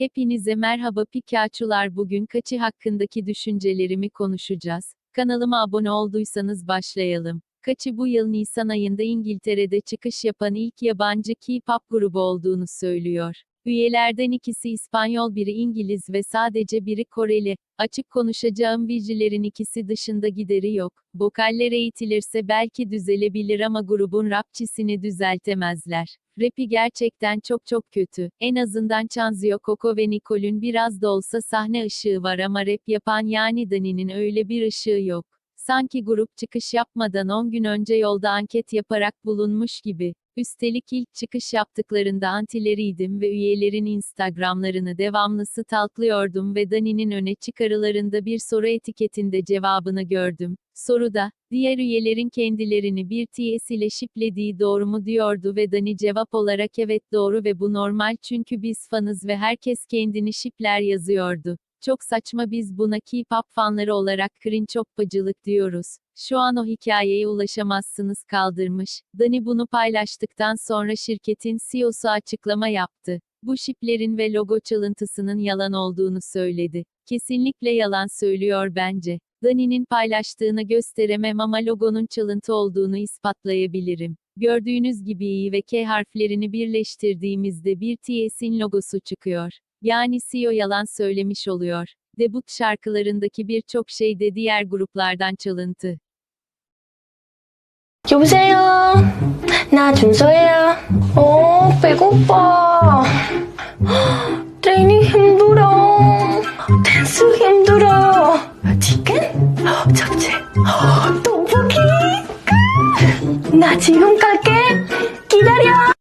Hepinize merhaba Pikachu'lar bugün kaçı hakkındaki düşüncelerimi konuşacağız. Kanalıma abone olduysanız başlayalım. Kaçı bu yıl Nisan ayında İngiltere'de çıkış yapan ilk yabancı K-pop grubu olduğunu söylüyor. Üyelerden ikisi İspanyol biri İngiliz ve sadece biri Koreli. Açık konuşacağım Vigilerin ikisi dışında gideri yok. Vokaller eğitilirse belki düzelebilir ama grubun rapçisini düzeltemezler. Rapi gerçekten çok çok kötü. En azından Chanzio Coco ve Nicole'ün biraz da olsa sahne ışığı var ama rap yapan yani Dani'nin öyle bir ışığı yok. Sanki grup çıkış yapmadan 10 gün önce yolda anket yaparak bulunmuş gibi. Üstelik ilk çıkış yaptıklarında antileriydim ve üyelerin Instagramlarını devamlı stalklıyordum ve Dani'nin öne çıkarılarında bir soru etiketinde cevabını gördüm. Soruda, diğer üyelerin kendilerini bir TS ile şiplediği doğru mu diyordu ve Dani cevap olarak evet doğru ve bu normal çünkü biz fanız ve herkes kendini şipler yazıyordu. Çok saçma biz buna K-pop fanları olarak cringe hoppacılık diyoruz. Şu an o hikayeye ulaşamazsınız kaldırmış. Dani bunu paylaştıktan sonra şirketin CEO'su açıklama yaptı. Bu şiplerin ve logo çalıntısının yalan olduğunu söyledi. Kesinlikle yalan söylüyor bence. Dani'nin paylaştığını gösteremem ama logonun çalıntı olduğunu ispatlayabilirim. Gördüğünüz gibi i ve k harflerini birleştirdiğimizde bir TS'in logosu çıkıyor. Yani CEO yalan söylemiş oluyor. Debut şarkılarındaki birçok şey de diğer gruplardan çalıntı. 여보세요. 나 준서야. 어, 배고파. 트레이닝 힘들어. 댄스 힘들어. 치킨? 잡채? 떡볶이? 나 지금 갈게. 기다려.